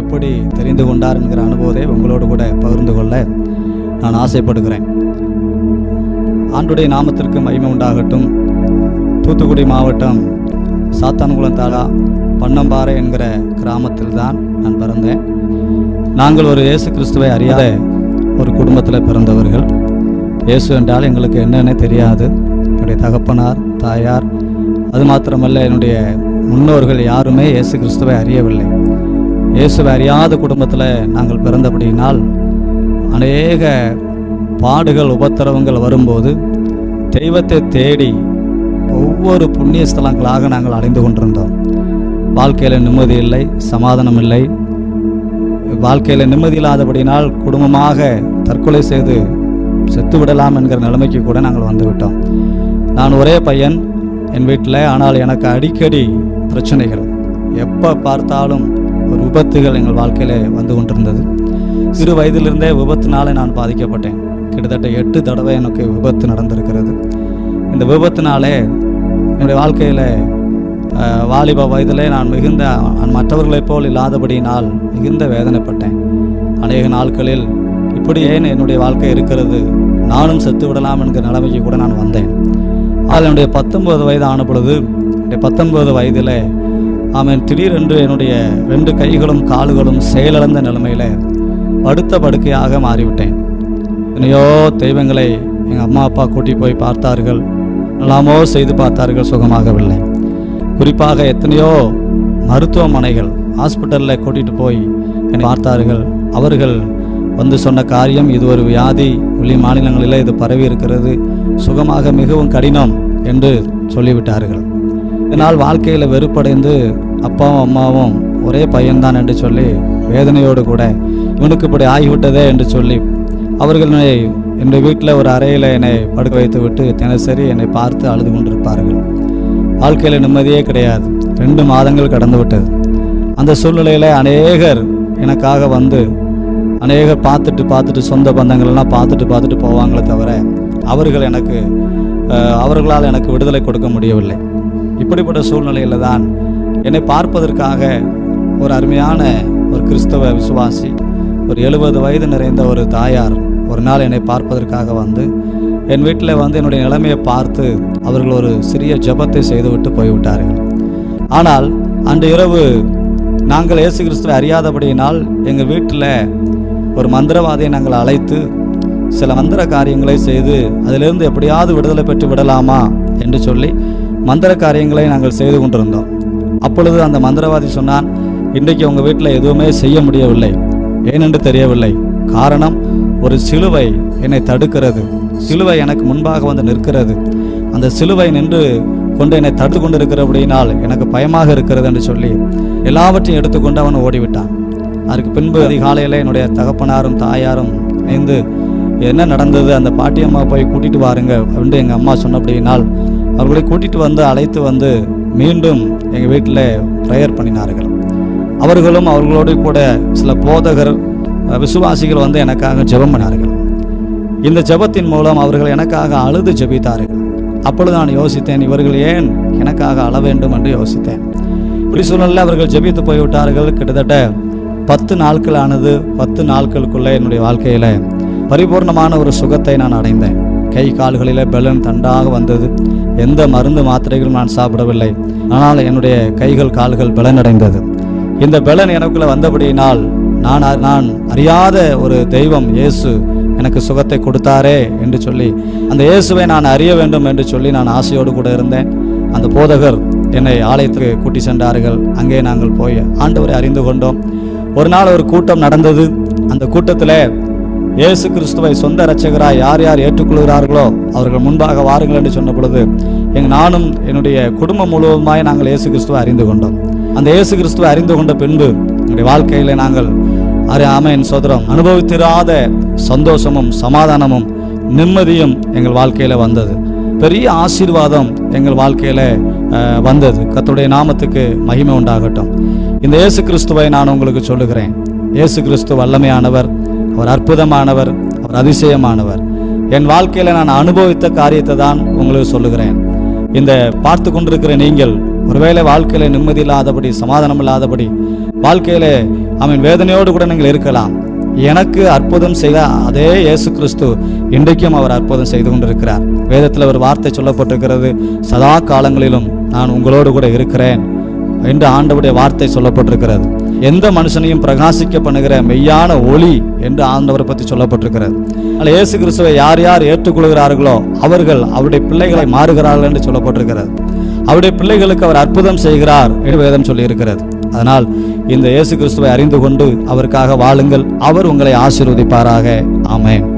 எப்படி தெரிந்து கொண்டார் என்கிற அனுபவத்தை உங்களோடு கூட பகிர்ந்து கொள்ள நான் ஆசைப்படுகிறேன். ஆண்டுடைய நாமத்திற்கு மகிமை உண்டாகட்டும். தூத்துக்குடி மாவட்டம் சாத்தான்குளம் தாலா பன்னம்பாறை என்கிற கிராமத்தில் தான் நான் பிறந்தேன். நாங்கள் ஒரு இயேசு கிறிஸ்துவை அறியாத ஒரு குடும்பத்தில் பிறந்தவர்கள். இயேசு என்றால் எங்களுக்கு என்னென்ன தெரியாது. என்னுடைய தகப்பனார் தாயார் அது மாத்திரமல்ல என்னுடைய முன்னோர்கள் யாருமே இயேசு கிறிஸ்துவை அறியவில்லை. இயேசுவை அறியாத குடும்பத்தில் நாங்கள் பிறந்தபடியினால் அநேக பாடுகள் உபத்திரவங்கள் வரும்போது தெய்வத்தை தேடி ஒவ்வொரு புண்ணிய ஸ்தலங்களாக நாங்கள் அடைந்து கொண்டிருந்தோம். வாழ்க்கையில் நிம்மதி இல்லை சமாதானம் இல்லை. வாழ்க்கையில் நிம்மதி இல்லாதபடினால் குடும்பமாக தற்கொலை செய்து செத்து விடலாம் என்கிற நிலைமைக்கு கூட நாங்கள் வந்துவிட்டோம் நான் ஒரே பையன் என் வீட்டில் ஆனால் எனக்கு அடிக்கடி பிரச்சனைகள். எப்போ பார்த்தாலும் ஒரு விபத்துகள் எங்கள் வாழ்க்கையில் வந்து கொண்டிருந்தது. சிறு வயதிலிருந்தே விபத்துனாலே நான் பாதிக்கப்பட்டேன். கிட்டத்தட்ட எட்டு தடவை எனக்கு விபத்து நடந்திருக்கிறது. இந்த விபத்தினாலே என்னுடைய வாழ்க்கையில் வாலிப வயதிலே நான் மிகுந்த நான் மற்றவர்களைப் போல் இல்லாதபடியினால் மிகுந்த வேதனைப்பட்டேன். அநேக நாட்களில் இப்படி ஏன் என்னுடைய வாழ்க்கை இருக்கிறது? நானும் செத்து விடலாம் என்கிற நிலைமைக்கு கூட நான் வந்தேன். ஆனால் என்னுடைய பத்தொன்பது வயது ஆன பொழுது என்னுடைய பத்தொன்பது வயதில் அவன் திடீரென்று என்னுடைய ரெண்டு கைகளும் கால்களும் செயலிழந்த நிலைமையில் படுத்த படுக்கையாக மாறிவிட்டேன். எத்தனையோ தெய்வங்களை எங்கள் அம்மா அப்பா கூட்டி போய் பார்த்தார்கள். எல்லாமோ செய்து பார்த்தார்கள் சுகமாகவில்லை. குறிப்பாக எத்தனையோ மருத்துவமனைகள் ஹாஸ்பிட்டலில் கூட்டிகிட்டு போய் என்னை பார்த்தார்கள். அவர்கள் வந்து சொன்ன காரியம் இது ஒரு வியாதி. வெளி மாநிலங்களில் இது பரவி இருக்கிறது. சுகமாக மிகவும் கடினம் என்று சொல்லிவிட்டார்கள். இதனால் வாழ்க்கையில் வெறுப்படைந்து அப்பாவும் அம்மாவும் ஒரே பையன்தான் என்று சொல்லி வேதனையோடு கூட இவனுக்கு இப்படி ஆகிவிட்டதே என்று சொல்லி அவர்கள் என்னை என்னுடைய வீட்டில் ஒரு அறையில் என்னை படுக்க வைத்து விட்டு தினசரி என்னை பார்த்து அழுது கொண்டிருப்பார்கள். வாழ்க்கையில் நிம்மதியே கிடையாது. ரெண்டு மாதங்கள் கடந்து விட்டது அந்த சூழ்நிலையில் அநேகர் எனக்காக வந்து அநேகர் பார்த்துட்டு பார்த்துட்டு சொந்த பந்தங்கள்லாம் பார்த்துட்டு பார்த்துட்டு போவாங்களே தவிர அவர்கள் எனக்கு அவர்களால் எனக்கு விடுதலை கொடுக்க முடியவில்லை. இப்படிப்பட்ட சூழ்நிலையில் தான் என்னை பார்ப்பதற்காக ஒரு அருமையான ஒரு கிறிஸ்தவ விசுவாசி ஒரு எழுபது வயது நிறைந்த ஒரு தாயார் ஒரு நாள் என்னை பார்ப்பதற்காக வந்து என் வீட்டில் வந்து என்னுடைய நிலைமையை பார்த்து அவர்கள் ஒரு சிறிய ஜெபத்தை செய்துவிட்டு போய்விட்டார்கள். ஆனால் அன்று இரவு நாங்கள் இயேசு கிறிஸ்துவை அறியாதபடியினால் எங்கள் வீட்டில் ஒரு மந்திரவாதியை நாங்கள் அழைத்து சில மந்திர காரியங்களை செய்து அதிலிருந்து எப்படியாவது விடுதலை பெற்று விடலாமா என்று சொல்லி மந்திர காரியங்களை நாங்கள் செய்து கொண்டிருந்தோம். அப்பொழுது அந்த மந்திரவாதி சொன்னான் இன்றைக்கு உங்கள் வீட்டில் எதுவுமே செய்ய முடியவில்லை. ஏனென்று தெரியவில்லை. காரணம் ஒரு சிலுவை என்னை தடுக்கிறது. சிலுவை எனக்கு முன்பாக வந்து நிற்கிறது. அந்த சிலுவை நின்று கொண்டு என்னை தடுத்து கொண்டு இருக்கிறபடியினால் எனக்கு பயமாக இருக்கிறது என்று சொல்லி எல்லாவற்றையும் எடுத்துக்கொண்டு அவன் ஓடிவிட்டான். அதற்கு பின்பு அதிகாலையில் என்னுடைய தகப்பனாரும் தாயாரும் இணைந்து என்ன நடந்தது? அந்த பாட்டியம்மா போய் கூட்டிட்டு வாருங்க அப்படின்ட்டு எங்கள் அம்மா சொன்னபடியினால் அவர்களை கூட்டிட்டு வந்து அழைத்து வந்து மீண்டும் எங்கள் வீட்டில் ப்ரேயர் பண்ணினார்கள். அவர்களும் அவர்களோடு கூட சில போதகர் விசுவாசிகள் வந்து எனக்காக ஜெபம் பண்ணார்கள். இந்த ஜெபத்தின் மூலம் அவர்கள் எனக்காக அழுது ஜெபித்தார்கள். அப்பொழுது நான் யோசித்தேன் இவர்கள் ஏன் எனக்காக அழ வேண்டும் என்று யோசித்தேன். இப்படி சூழ்நிலையில் அவர்கள் ஜெபித்து போய்விட்டார்கள். கிட்டத்தட்ட பத்து நாட்கள் ஆனது பத்து நாட்களுக்குள்ளே என்னுடைய வாழ்க்கையில் பரிபூர்ணமான ஒரு சுகத்தை நான் அடைந்தேன். கை கால்களில் பெலன் தண்டாக வந்தது. எந்த மருந்து மாத்திரைகளும் நான் சாப்பிடவில்லை. ஆனால் என்னுடைய கைகள் கால்கள் பலனடைந்தது. இந்த பலன் எனக்குள்ள வந்தபடியினால் நான் நான் அறியாத ஒரு தெய்வம் இயேசு எனக்கு சுகத்தை கொடுத்தாரே என்று சொல்லி அந்த இயேசுவை நான் அறிய வேண்டும் என்று சொல்லி நான் ஆசையோடு கூட இருந்தேன். அந்த போதகர் என்னை ஆலயத்துக்கு கூட்டி சென்றார்கள். அங்கே நாங்கள் போய் ஆண்டவரை அறிந்து கொண்டோம். ஒரு நாள் ஒரு கூட்டம் நடந்தது. அந்த கூட்டத்தில் இயேசு கிறிஸ்துவை சொந்த இரட்சகராய் யார் யார் ஏற்றுக்கொள்கிறார்களோ அவர்கள் முன்பாக வாருங்கள் என்று சொன்ன பொழுது எங்கள் நானும் என்னுடைய குடும்பம் முழுவதுமாய் நாங்கள் இயேசு கிறிஸ்துவை அறிந்து கொண்டோம். அந்த இயேசு கிறிஸ்துவை அறிந்து கொண்ட பின்பு எங்களுடைய வாழ்க்கையில நாங்கள் அரை ஆமையின் சோதரம் அனுபவித்திராத சந்தோஷமும் சமாதானமும் நிம்மதியும் எங்கள் வாழ்க்கையில் வந்தது. பெரிய ஆசீர்வாதம் எங்கள் வாழ்க்கையில் வந்தது. கத்துடைய நாமத்துக்கு மகிமை உண்டாகட்டும். இந்த இயேசு கிறிஸ்துவை நான் உங்களுக்கு சொல்லுகிறேன். இயேசு கிறிஸ்து வல்லமையானவர். அவர் அற்புதமானவர் அவர் அதிசயமானவர். என் வாழ்க்கையில் நான் அனுபவித்த காரியத்தை தான் உங்களுக்கு சொல்லுகிறேன். இந்த பார்த்து கொண்டிருக்கிற நீங்கள் ஒருவேளை வாழ்க்கையில் நிம்மதி இல்லாதபடி சமாதானம் இல்லாதபடி வாழ்க்கையிலே அவன் வேதனையோடு கூட நீங்கள் இருக்கலாம். எனக்கு அற்புதம் செய்த அதே இயேசு கிறிஸ்து இன்றைக்கும் அவர் அற்புதம் செய்து கொண்டிருக்கிறார். வேதத்தில் ஒரு வார்த்தை சொல்லப்பட்டிருக்கிறது சதா காலங்களிலும் நான் உங்களோடு கூட இருக்கிறேன் என்று ஆண்டவுடைய வார்த்தை சொல்லப்பட்டிருக்கிறது. எந்த மனுஷனையும் பிரகாசிக்க பண்ணுகிற மெய்யான ஒளி என்று ஆண்டவரை பற்றி சொல்லப்பட்டிருக்கிறது அதில் இயேசு கிறிஸ்துவை யார் யார் ஏற்றுக்கொள்கிறார்களோ அவர்கள் அவருடைய பிள்ளைகளை மாறுகிறார்கள் என்று சொல்லப்பட்டிருக்கிறது. அவருடைய பிள்ளைகளுக்கு அவர் அற்புதம் செய்கிறார் என்று வேதம் சொல்லியிருக்கிறது. அதனால் இந்த இயேசு கிறிஸ்துவை அறிந்து கொண்டு அவருக்காக வாழுங்கள். அவர் உங்களை ஆசீர்வதிப்பாராக. ஆமேன்.